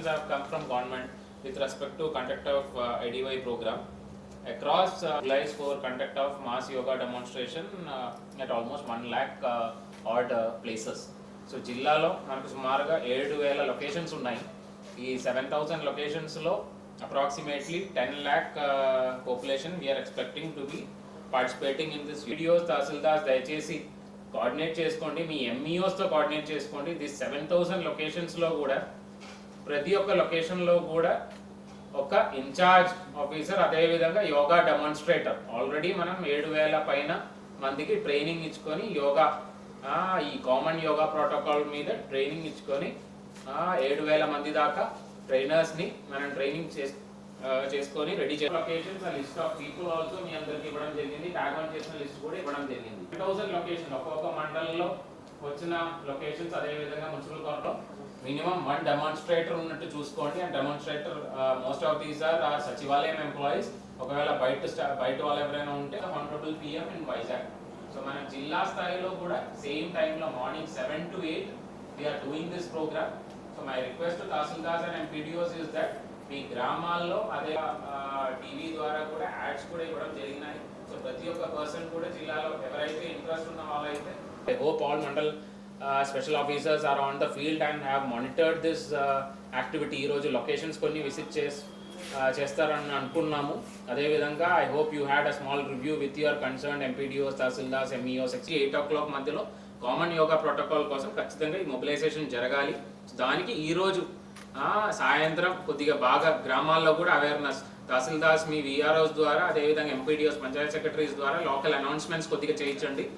instructions have come from government with respect to conduct of uh, IDY program across uh, applies for conduct of mass yoga demonstration uh, at almost 1 lakh uh, odd uh, places. So జిల్లాలో మనకు సుమారుగా ఏడు వేల locations ఉన్నాయి ఈ seven thousand లొకేషన్స్లో approximately ten lakh population we are expecting to be participating in this videos tahsildars దయచేసి coordinate చేసుకోండి మీ ఎంఈఓస్తో కోఆర్డినేట్ చేసుకోండి దిస్ సెవెన్ థౌజండ్ లొకేషన్స్లో కూడా ప్రతి ఒక్క లొకేషన్లో కూడా ఒక ఇన్ఛార్జ్ ఆఫీసర్ అదేవిధంగా యోగా డెమాన్స్ట్రేటర్ ఆల్రెడీ మనం ఏడు వేల పైన మందికి ట్రైనింగ్ ఇచ్చుకొని యోగా ఈ కామన్ యోగా ప్రోటోకాల్ మీద ట్రైనింగ్ ఇచ్చుకొని ఏడు వేల మంది దాకా ట్రైనర్స్ని మనం ట్రైనింగ్ చేసి చేసుకొని రెడీ చేసిన locations list of people also మీ అందరికి ఇవ్వడం జరిగింది. ట్యాగ్ ఆన్ చేసిన లిస్ట్ కూడా ఇవ్వడం జరిగింది. థౌసండ్ లొకేషన్ ఒక్కొక్క మండలంలో వచ్చిన లొకేషన్స్ అదే విధంగా మున్సిపల్ కార్లో మినిమం వన్ డెమాన్స్ట్రేటర్ ఉన్నట్టు చూసుకోండి. And demonstrator most of these are are sachivalayam employees ఒకవేళ బయట బయట వాళ్ళు ఎవరైనా ఉంటే honourable PM in Vizag so మన జిల్లా స్థాయిలో కూడా సేమ్ టైంలో morning seven to eight we are doing this program so my request tahsildars and MPDOs is that మీ గ్రామాల్లో అదే టీవీ ద్వారా కూడా యాడ్స్ కూడా ఇవ్వడం జరిగినాయి. సో ప్రతి ఒక్క పర్సన్ కూడా జిల్లాలో ఎవరైతే ఇంట్రెస్ట్ ఉన్న వాళ్ళైతే I hope all mandal special officers are on the field and have monitored this activity ఈరోజు లొకేషన్స్ కొన్ని విజిట్ చేసి uh, చేస్తారని అనుకున్నాము. అదేవిధంగా I hope you had a small review with your concern MPDOs tahsildars MEOs ex eight o'clock మధ్యలో common yoga protocol కోసం ఖచ్చితంగా ఈ మొబిలైజేషన్ జరగాలి. దానికి ఈరోజు సాయంత్రం కొద్దిగా బాగా గ్రామాల్లో కూడా అవేర్నెస్ తహసీల్దార్స్ మీ విఆర్ఓస్ ద్వారా అదేవిధంగా ఎంపీడీఓస్ పంచాయత్ సెక్రటరీస్ ద్వారా లోకల్ అనౌన్స్మెంట్స్ కొద్దిగా చేయించండి.